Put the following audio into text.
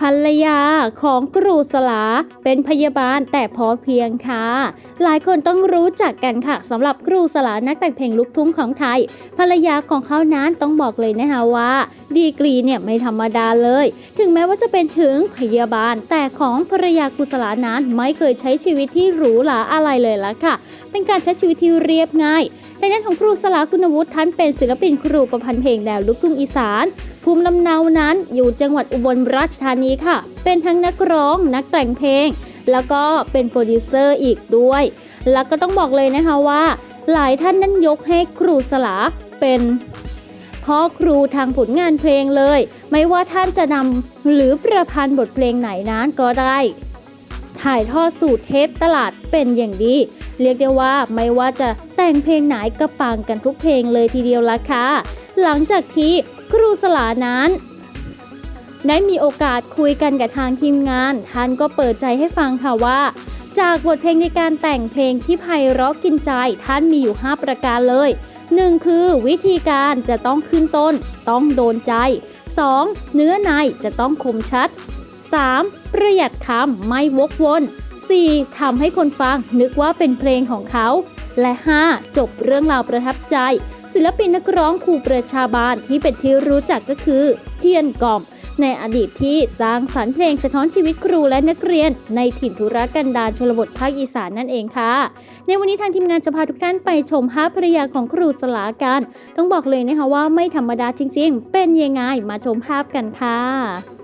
ภรรยาของครูสลาเป็นพยาบาลแต่พอเพียงค่ะ หลายคนต้องรู้จักกันค่ะสำหรับครูสลานักแต่งเพลงลูกทุ่งของไทย ภรรยาของเขานั้นต้องบอกเลยนะคะว่า ดีกรีเนี่ยไม่ธรรมดาเลย ถึงแม้ว่าจะเป็นถึงพยาบาลแต่ของภรรยาครูสลานั้นไม่เคยใช้ชีวิตที่หรูหราอะไรเลยละค่ะ เป็นการใช้ชีวิตที่เรียบง่าย ในด้านของครูสลาคุณวุฒิท่านเป็นศิลปินครูประพันธ์เพลงแนวลูกทุ่งอีสาน ภูมิลำเนานั้นอยู่จังหวัดอุบลราชธานีค่ะ เป็นทั้งนักร้องนักแต่งเพลง แล้วก็เป็นโปรดิวเซอร์อีกด้วย แล้วก็ต้องบอกเลยนะคะว่า หลายท่านนั้นยกให้ครูสลาเป็นพ่อครูทางผลงานเพลงเลย ไม่ว่าท่านจะนำหรือประพันธ์บทเพลงไหนนั้นก็ได้ ถ่ายทอดสู่เทปตลาดเป็นอย่างดี เรียกได้ว่าไม่ว่าจะแต่งเพลงไหนก็ปังกันทุกเพลงเลยทีเดียวละค่ะ หลังจากที่ครูสลานั้นได้มีโอกาสคุยกันกับทางทีมงาน ท่านก็เปิดใจให้ฟังค่ะว่า จากบทเพลงในการแต่งเพลงที่ไพเราะกินใจ ท่านมีอยู่ 5 ประการเลย 1. คือวิธีการจะต้องขึ้นต้น ต้องโดนใจ 2. เนื้อในจะต้องคมชัด 3. ประหยัดคำไม่วกวน 4. ทำให้คนฟังนึกว่าเป็นเพลงของเขา และ 5. จบเรื่องราวประทับใจ ศิลปินนักร้องครูประชาบาลที่เป็นที่รู้จักก็คือ เทียนกล่อม ในอดีตที่สร้างสรรค์เพลงสะท้อนชีวิตครูและนักเรียน ในถิ่นธุรกันดารชนบทภาคอีสานนั่นเองค่ะ ในวันนี้ทางทีมงานจะพาทุกท่านไปชมภาพภรรยาของครูสลากันต้องบอกเลยนะคะว่าไม่ธรรมดาจริง ๆ เป็นยังไงมาชมภาพกันค่ะ